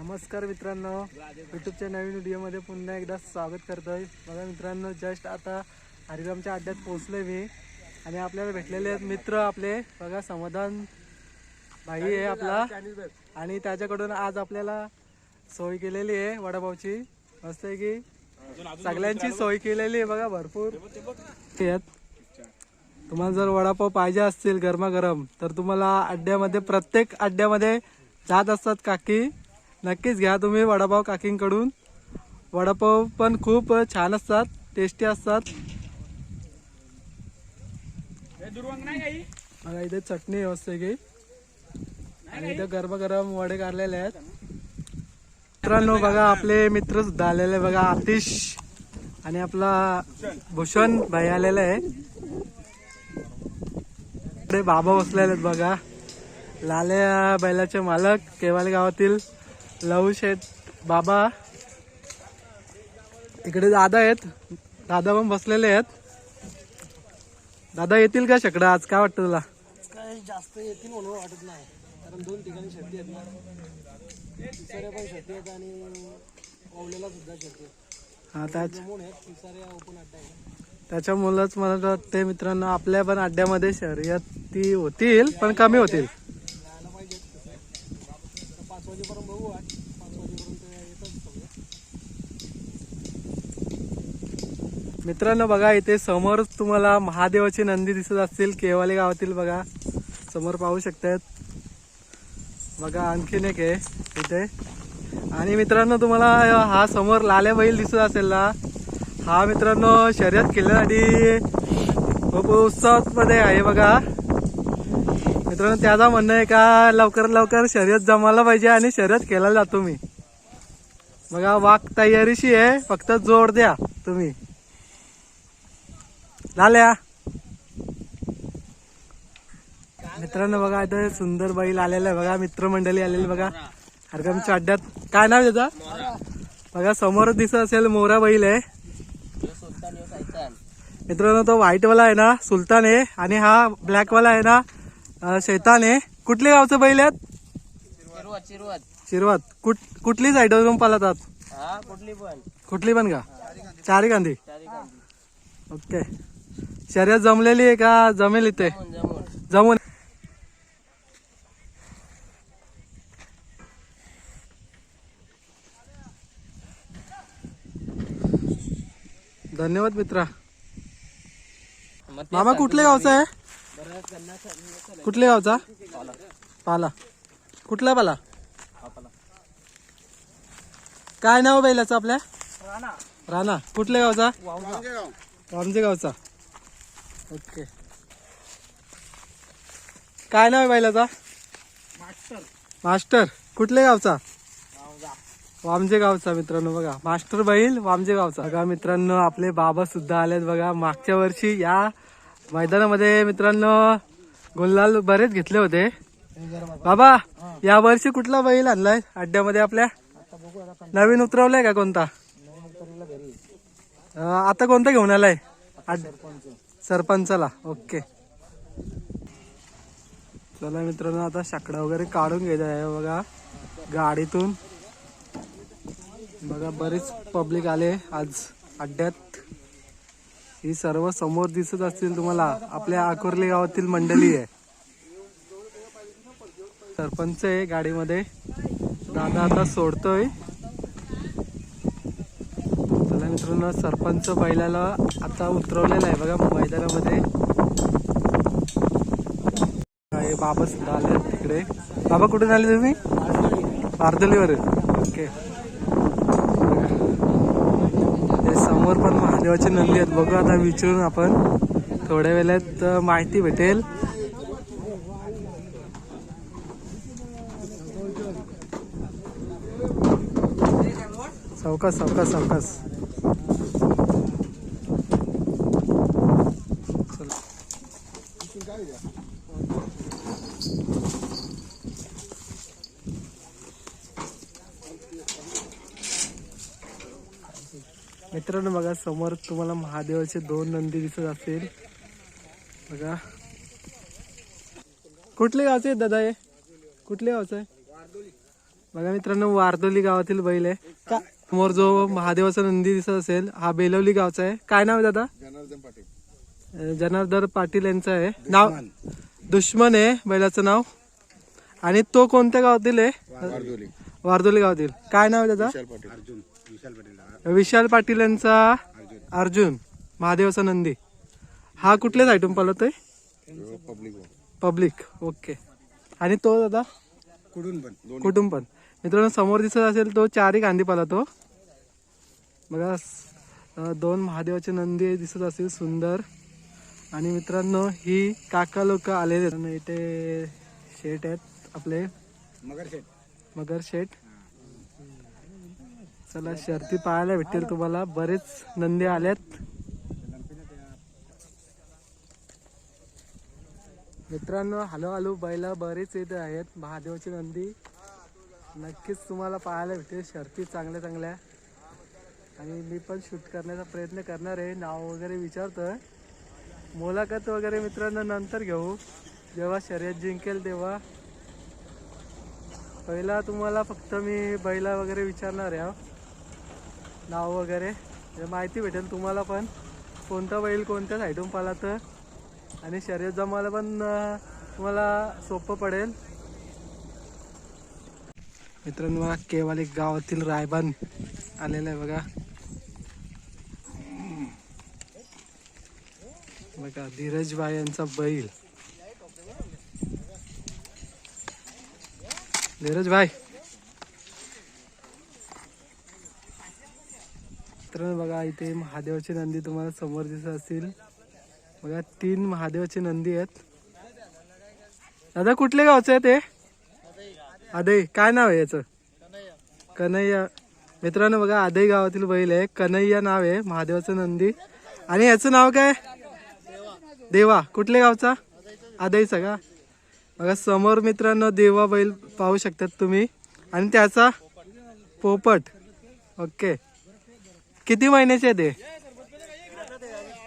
नमस्कार मित्रांनो. युट्यूबच्या नवीन व्हिडिओमध्ये पुन्हा एकदा स्वागत करतोय. बघा मित्रांनो जस्ट आता हरिरामच्या अड्ड्यात पोहोचलोय मी. आणि आपल्याला भेटलेले आहेत मित्र आपले. बघा समाधान भाई आहे आपला. आणि त्याच्याकडून आज आपल्याला सोय केलेली आहे वडापावची. मस्त आहे की? सगळ्यांची सोय केलेली आहे बघा भरपूर. आहेत. तुम्हाला जर वडापाव पाहिजे असतील गरमागरम तर तुम्हाला अड्ड्यामध्ये प्रत्येक अड्ड्यामध्ये जात असतात काकी. नक्कीच घ्या तुम्ही वडापाव काकींकडून. वडापाव पण खूप छान असतात टेस्टी असतात. बघा इथे चटणी व्यवस्था आहे. की आणि इथे गरमागरम वडे काढलेले आहेत. मित्रांनो बघा आपले मित्र सुद्धा आलेले बघा आतिश आणि आपला भूषण भाई आलेला आहे. बाबा बसलेले आहेत बघा. लाल्या बैलाचे मालक केवाले गावातील. लहू शेठ बाबा. इकडे दादा आहेत. दादा पण बसलेले आहेत. दादा येतील का शकडं? आज काय वाटतं तुला? काय जास्त येतील म्हणून वाटत नाही. कारण दोन ठिकाणी शर्ती आहेत ना. तिसऱ्या पण शर्ती आहेत आणि ओवलेला सुद्धा आहेत. हा त्याच आहेत तिसऱ्या ओपन अड्डा आहे. त्याच्यामुळंच मला वाटते मित्रांनो आपल्या पण अड्ड्यामध्ये शर्यती होतील पण कमी होतील जायला पाहिजे तसं आता पाच वाजेपर्यंत बघू आज पाच वाजेपर्यंत येतात सगळे मित्रांनो बघा इथे समोर तुम्हाला महादेवाची नंदी दिसत असतील केवाले गावातील बघा. समोर पाहू शकतात. बघा आणखीन एक आहे इथे. आणि मित्रांनो तुम्हाला हा समोर लाल्या बैल दिसत असेल ना हा मित्रांनो शर्यत केल्यासाठी खूप उत्साहात आहे बघा. मित्रांनो त्याचा म्हणणं आहे का लवकर लवकर शर्यत जमायला पाहिजे आणि शर्यत केला जातो मी. बघा वाघ तयारीशी आहे फक्त जोड द्या तुम्ही. लाल्या. मित्रांनो बघा इथे सुंदर बैल आलेला आहे बघा मित्रमंडळी आलेली बघा. हरकमच्या अड्ड्यात. काय नाव त्याचा? बघा समोर दिसत असेल मोरा बैल आहे. मित्रांनो तो व्हाईट वाला आहे ना सुलतान आहे. आणि हा ब्लॅक वाला आहे ना शैतान आहे. कुठल्या गावचं बैल आहेत? शिरवत. कुठ कुठली साईडवरून पालतात हा कुठली पण. कुठली पण का? चारी गांधी. ओके. शर्यत जमलेली आहे का? जमेल इथे? जमून धन्यवाद मित्रा. मामा कुठल्या गावचा आहे? कुठल्या गावचा? पाला. कुठला पाला? काय नाव बैलाचं आपल्या? राणा. कुठल्या गावचा? वामजे गावचा. ओके. काय नाव आहे बैलाचा मास्टर. कुठल्या गावचा? वामजे गावचा मित्रांनो बघा. मास्टर बैल वामजे गावचा. बघा मित्रांनो आपले बाबा सुद्धा आलेत बघा. मागच्या वर्षी या मैदानामध्ये मित्रांनो गुल्लाल बरेच घेतले होते. बाबा या वर्षी कुठला बैल आणलाय? अड्ड्यामध्ये आपल्या? नवीन उतरवलाय का कोणता? आता कोणता घेऊन आलाय? सरपंचाला. ओके. चला मित्रांनो आता शाकडा वगैरे काढून घ्यायचा आहे बघा. गाडीतून. बघा बरेच पब्लिक आले आज अड्ड्यात. ही सर्व समोर दिसत असतील तुम्हाला. आपल्या आकुर्ली गावातील मंडळी आहे. सरपंच आहे गाडीमध्ये. दादा आता सोडतोय चला मित्रांनो सरपंच बैलाला आता उतरवलेला आहे बघा मैदानामध्ये. बाबा सुद्धा आले आहेत तिकडे. बाबा कुठून आले तुम्ही? अर्धलीवर ओके. ते समोर पण महादेवाची नंदी आहेत. बघू आता विचारून आपण. थोड्या वेळात माहिती भेटेल. सवकास सवकास सावकाश मित्रांनो बघा समोर तुम्हाला महादेवाचे दोन नंदी दिसत असतील. बघा. कुठले गावचे आहेत दादा हे? कुठले गावचं? आहे बघा मित्रांनो वारदोली गावातील बैल आहे. का समोर जो महादेवाचा नंदी दिसत असेल हा बेलवली गावचा आहे. काय नाव आहे दादा? जनार्दन पाटील. अं, जनार्दन पाटील यांचं आहे. नाव दुश्मन. आहे बैलाचं नाव. आणि तो कोणत्या गावातील आहे? वारदोली. वारदोली गावातील. काय नाव आहे दादा? विशाल पाटील यांचा अर्जुन महादेवाचा नंदी. हा कुठल्या साईडून पळतोय? Public public okay. आणि तो दादा? दोन कुटुंब पण. मित्रांनो समोर दिसत असेल तो चारही गांधी पालतो बघा दोन महादेवाचे नंदी दिसत असतील सुंदर. आणि मित्रांनो ही काका लोक आलेले इथे शेट आहेत आपले. मगर शेट मगर शेट चला शर्ती पाहायला भेटेल तुम्हाला. बरेच नंदी आल्यात मित्रांनो हॅलो हॅलो बैला बरेच येत आहेत. महादेवाची नंदी. नक्कीच तुम्हाला पाहायला भेटेल. शर्ती चांगल्या चांगल्या. आणि मी पण शूट करण्याचा प्रयत्न करणार आहे. नाव वगैरे विचारतोय. मुलाखत वगैरे मित्रांनो नंतर घेऊ. जेव्हा शर्यत जिंकेल तेव्हा. पहिला तुम्हाला फक्त मी बैला वगैरे विचारणार आहे नाव वगैरे माहिती भेटेल तुम्हाला पण. कोणता बैल कोणत्या साईडून पाला तर आणि शर्यत जमायला पण तुम्हाला सोपं पडेल. मित्रांनो बघा केवळ एक गावातील रायबान आलेलं आहे बघा. बघा धीरजभाई यांचा बैल. धीरज मित्रांनो बघा इथे महादेवाची नंदी तुम्हाला समोर दिसत असतील. बघा तीन महादेवाची नंदी आहेत. दादा कुठल्या गावचं आहे ते? आदई. काय नाव आहे याचं? कन्हैया. मित्रांनो बघा आदई गावातील बैल आहे. कन्हैया नाव आहे महादेवाचं नंदी. आणि याचं नाव काय? देवा. कुठल्या गावचा? आदईचा का? बघा समोर मित्रांनो देवा बैल पाहू शकतात तुम्ही. आणि त्याचा पोपट. ओके. किती महिन्याचे आहे ते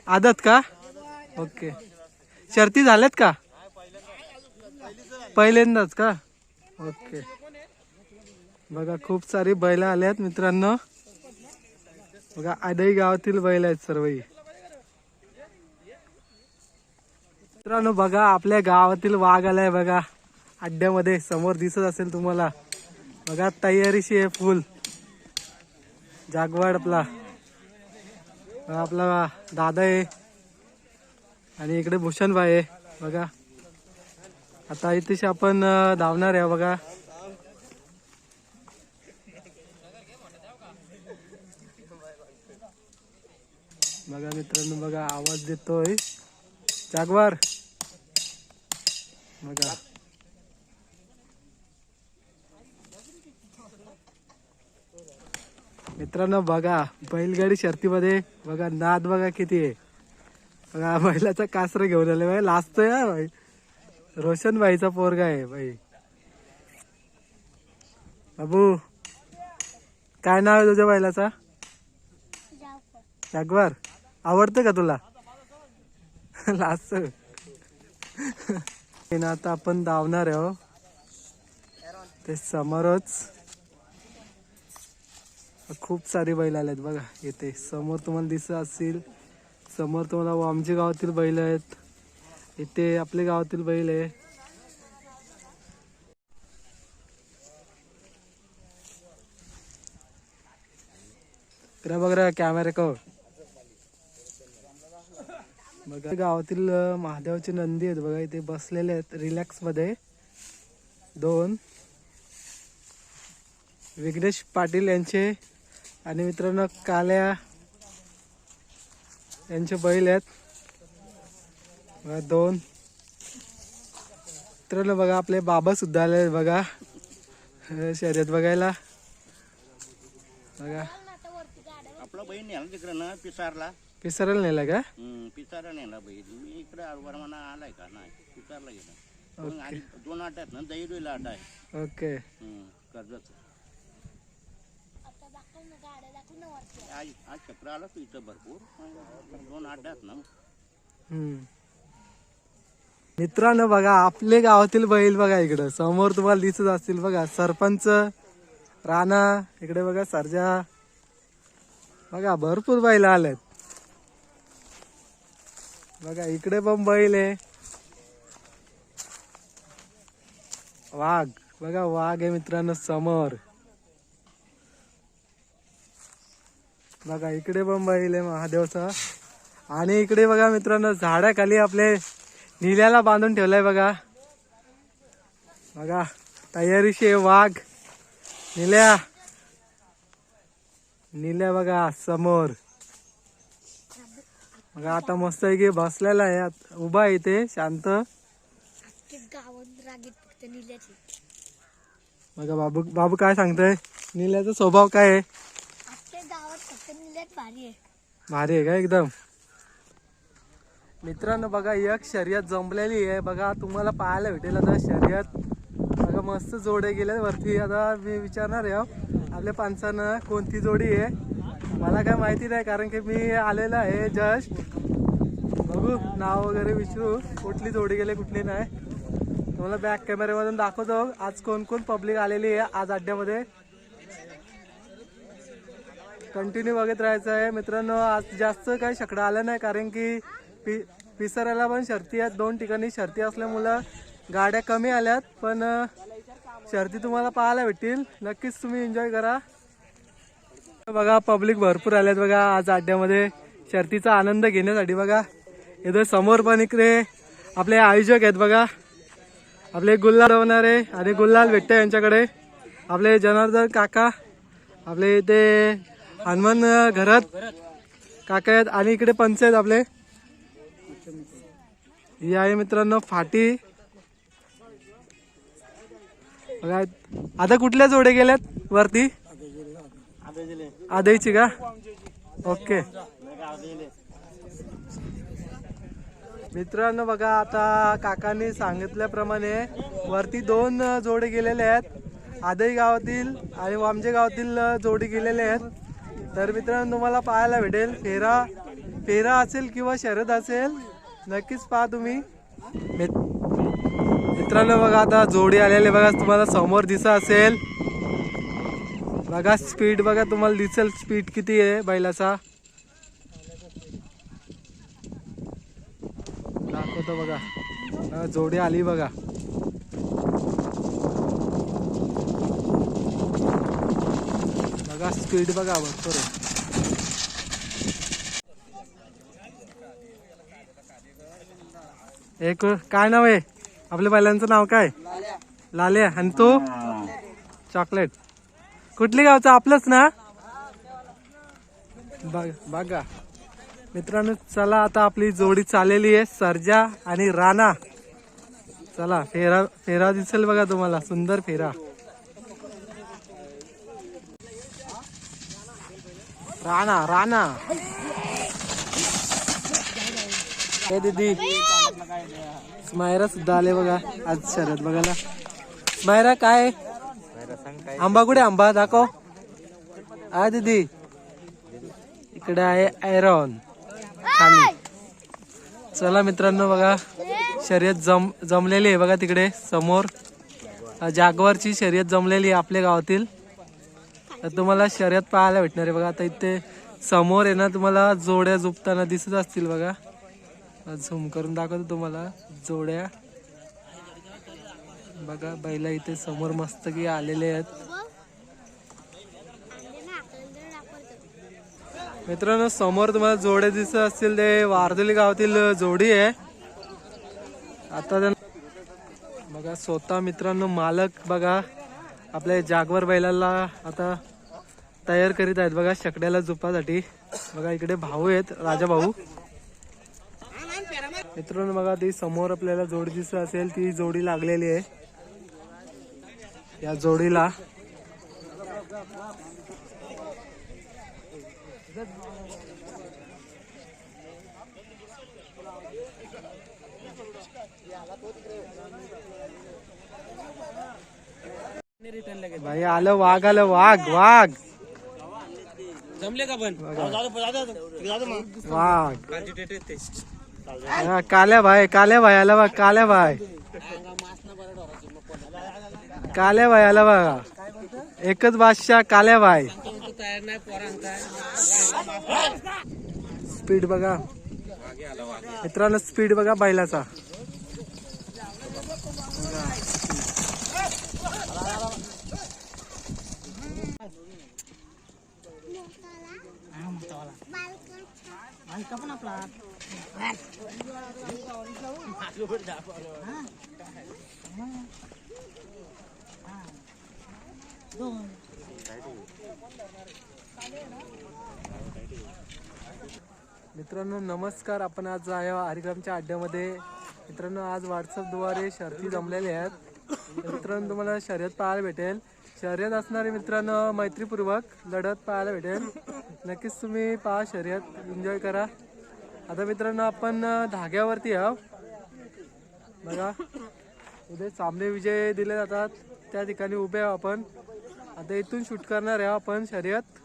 आदत का? ओके. शर्ती झाल्यात का? पहिल्यांदाच का? ओके. बघा खूप सारी बैल आल्यात मित्रांनो. बघा आदई गावातील बैल आहेत सर्व मित्रांनो बघा आपल्या गावातील वाघ आलाय बघा. अड्ड्यामध्ये समोर दिसत असेल तुम्हाला. बघा तयारीशी आहे फुल. जागवाड आपला आपला दादा आहे. आणि इकडे भूषणभाई आहे बघा. आता इथेशी आपण धावणार आहे बघा. बघा मित्रांनो बघा आवाज देतोय. जागवार. बघा. मित्रांनो बघा बैलगाडी शर्तीमध्ये बघा नाद बघा किती आहे. बघा बैलाचा कासर घेऊन आले बाई लाचतोय भाई रोशन भाईचा पोरगा आहे बाई. बाबू काय नाव आहे तुझ्या बैलाचा? जागवार. आवडतं का तुला? लाजत ना आता आपण धावणार आहे हो. ते समोरच. खूप सारी बैल आले आहेत बघा. येते. समोर तुम्हाला दिसत असतील समोर तुम्हाला आमच्या गावातील बैल आहेत. इथे आपल्या गावातील बैल आहे. इकडे बघ रे कॅमेरा कव बघा गावातील महादेवाची नंदी आहेत बघा. इथे बसलेले आहेत. रिलॅक्समध्ये. दोन. विघ्नेश पाटील यांचे आणि मित्रांनो काल्या यांचे बैल आहेत. दोन. मित्रांनो बघा आपले बाबा सुद्धा आले बघा. शर्यत बघायला. बघा. आपला बहीण नेला तिकडं ना पिसारला. पिसरायला नेला का? पिसारा नेला बहीण मी इकडे वरमाना आलाय का? नाही पिसारला गेला. दोन आठ आहेत ना दहिडोईला आठ आहे. ओके. कर्जत. आज आज चक्र आला तू इथं भरपूर. दोन ना. मित्रांनो बघा आपले गावातील बैल बघा इकडं. समोर तुम्हाला दिसत असतील बघा सरपंच राणा इकडे बघा सरजा. बघा भरपूर बैल आलेत. बघा इकडे पण बैल आहे. वाघ. बघा वाघ आहे मित्रांनो समोर. बघा इकडे पण बैल आहे महादेवचा आणि इकडे बघा मित्रांनो झाडाखाली आपले निल्याला बांधून ठेवलाय बघा. बघा तयारीशी वाघ. निल्या. निल्या बघा समोर. बघा आता मस्त आहे की बसलेला आहे. उभा आहे शांत. ते निल्याची. बघा बाबू बाबू काय सांगतोय? निल्याचा स्वभाव काय आहे? भारी आहे. भारी आहे का एकदम? मित्रांनो बघा एक शर्यत जमलेली आहे. बघा तुम्हाला पाहायला भेटेल आता शर्यत. बघा मस्त जोडे गेले वरती. आता मी विचारणार आहे आपल्या पानसानं कोणती जोडी आहे? मला काय माहिती नाही कारण की मी आलेलो आहे जस्ट. बघू नाव वगैरे विचारू. कुठली जोडी गेली कुठली नाही. तुम्हाला बॅक कॅमेऱ्यामधून दाखवतो. आज कोण कोण पब्लिक आलेली आहे आज अड्ड्यामध्ये? कंटिन्यू बघत राहायचं आहे. मित्रांनो आज जास्त काही शकडं आलं नाही कारण की पि पिसरायला पण शर्ती आहेत. दोन ठिकाणी शर्ती असल्यामुळं गाड्या कमी आल्यात पण शर्ती तुम्हाला पाहायला भेटतील. नक्कीच तुम्ही एन्जॉय करा. बघा पब्लिक भरपूर आल्यात बघा आज अड्ड्यामध्ये शर्तीचा आनंद घेण्यासाठी बघा. इथं समोर पण इकडे आपले आयोजक आहेत बघा. आपले गुल्हाल रवणारे आणि गुल्हाल भेटते यांच्याकडे. आपले जनार्दन काका आपले इथे हनुमान घरात? काका आहेत आणि इकडे पंच आहेत आपले. ही आहे मित्रांनो फाटी. बघा आता कुठल्या जोडे गेल्यात वरती? आदईची का? ओके. मित्रांनो बघा आता काकांनी सांगितल्याप्रमाणे वरती दोन जोडे गेलेले आहेत. आदई गावातील आणि वामजे गावातील जोडे गेलेले आहेत. तर मित्रांनो तुम्हाला पाहायला भेटेल फेरा फेरा असेल किंवा शरद असेल नक्कीच पहा तुम्ही. मित्रांनो बघा आता जोडी आलेले बघा तुम्हाला समोर दिसा असेल. बघा स्पीड बघा तुम्हाला दिसेल स्पीड किती आहे बैलाचा. दाखवतो बघा, जोडी आली बघा. बघा स्पीड बघा भरपूर एक काय नाव आहे? आपल्या बैलांचं नाव काय? लाल्या. आणि तो? चॉकलेट कुठली गावचं? आपलंच ना? बघ बघा. मित्रांनो चला आता आपली जोडी चाललेली आहे सर्जा आणि राणा. चला फेरा फेरा दिसेल बघा तुम्हाला सुंदर फेरा. राणा राणा. हे दीदी. स्मायरा सुद्धा आले बघा. आज शरद बघायला. स्मायरा काय? आंबा कुठे? आंबा दाखव. हा दीदी. इकडे आहे आयरॉन. खाली. चला मित्रांनो बघा. शर्यत जम जमलेली आहे बघा तिकडे. समोर. जागवरची जागवारची शर्यत जमलेली आहे आपल्या गावातील. तर तुम्हाला शर्यत पाहायला भेटणार आहे बघा. आता इथे समोर आहे ना तुम्हाला जोड्या झोपताना दिसत असतील बघा. झूम करून दाखवतो तुम्हाला. जोड्या. बघा बैला इथे समोर मस्त की आलेले आहेत. मित्रांनो समोर तुम्हाला जोडे दिसत असतील. ते वारदोली गावातील जोडी आहे. आता बघा स्वतः मित्रांनो मालक बघा. आपल्या जागवर बैलाला आता तयार करीत आहेत. बघा शकड्याला झोपासाठी. बघा इकडे भाऊ आहेत राजा भाऊ. मित्रांनो बघा ती समोर आपल्याला जोडी दिसत असेल ती जोडी लागलेली आहे. या जोडीला. भाई आलं वाघ आलं वाघ वाघ. जमले का पण? हा, काल्या भाई काल्या भाई आला बघ काल्या भाई. काल्या भाई आला बघा. एकच बादशाह काल्या बाय स्पीड बघा. मित्रांनो स्पीड बघा बैलाचा. मित्रांनो नमस्कार. आपण आज आहे हरिग्रामच्या अड्ड्यामध्ये मित्रांनो आज व्हॉट्सअपद्वारे शर्ती जमलेल्या आहेत. मित्रांनो तुम्हाला शर्यत पाहायला भेटेल. शर्यत असणारे मित्रांनो मैत्रीपूर्वक लढत पाहायला भेटेल. नक्कीच तुम्ही पहा शर्यत एन्जॉय करा. आता मित्रांनो आपण धाग्यावरती आहो बघा उद्या सामने विजय दिले जातात. त्या ठिकाणी उभे आहो आपण. आता इथून शूट करणार आहे आपण शर्यत.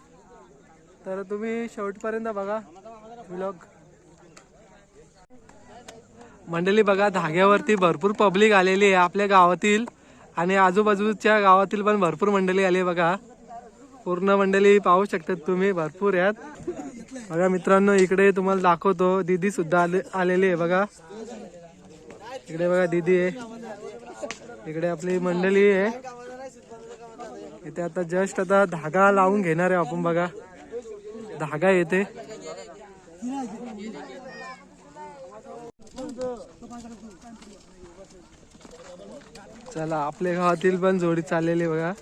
तर तुम्ही शेवटपर्यंत बघा व्लॉग मंडळी बघा धाग्यावरती भरपूर पब्लिक आलेली आहे आपल्या गावातील. आणि आजूबाजूच्या गावातील पण भरपूर मंडळी आली बघा. पूर्ण मंडळी पाहू शकतात तुम्ही भरपूर यात. बघा मित्रांनो इकडे तुम्हाला दाखवतो दीदी सुद्धा आले आलेली आहे बघा. इकडे बघा दीदी आहे. इकडे आपली मंडळी आहे. इथे आता जस्ट आता धागा लावून घेणार आहे आपण बघा. धागा येते. चला आपल्या गावातील पण जोडी चाललेली आहे बघा.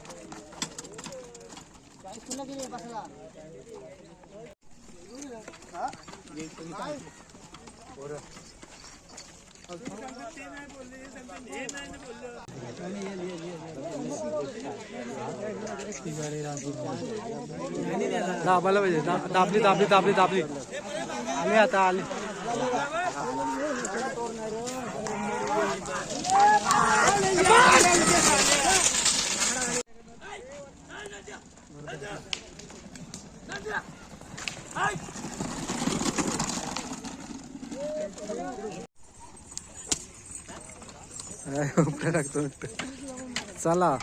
दाबायला पाहिजे. दा- दाबली दाबली दाबली दाबली. आले आता आले काय उपकार लागतो चला.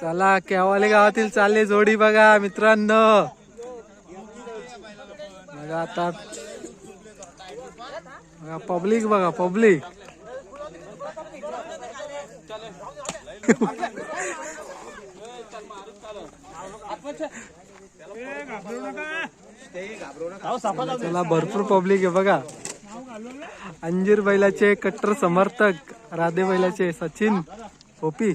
चला केवाले गावातील चालले जोडी बघा मित्रांनो. आता बघा पब्लिक बघा पब्लिक चला भरपूर पब्लिक आहे बघा. अंजीर बैलाचे कट्टर समर्थक राधे बैलाचे सचिन ओपी.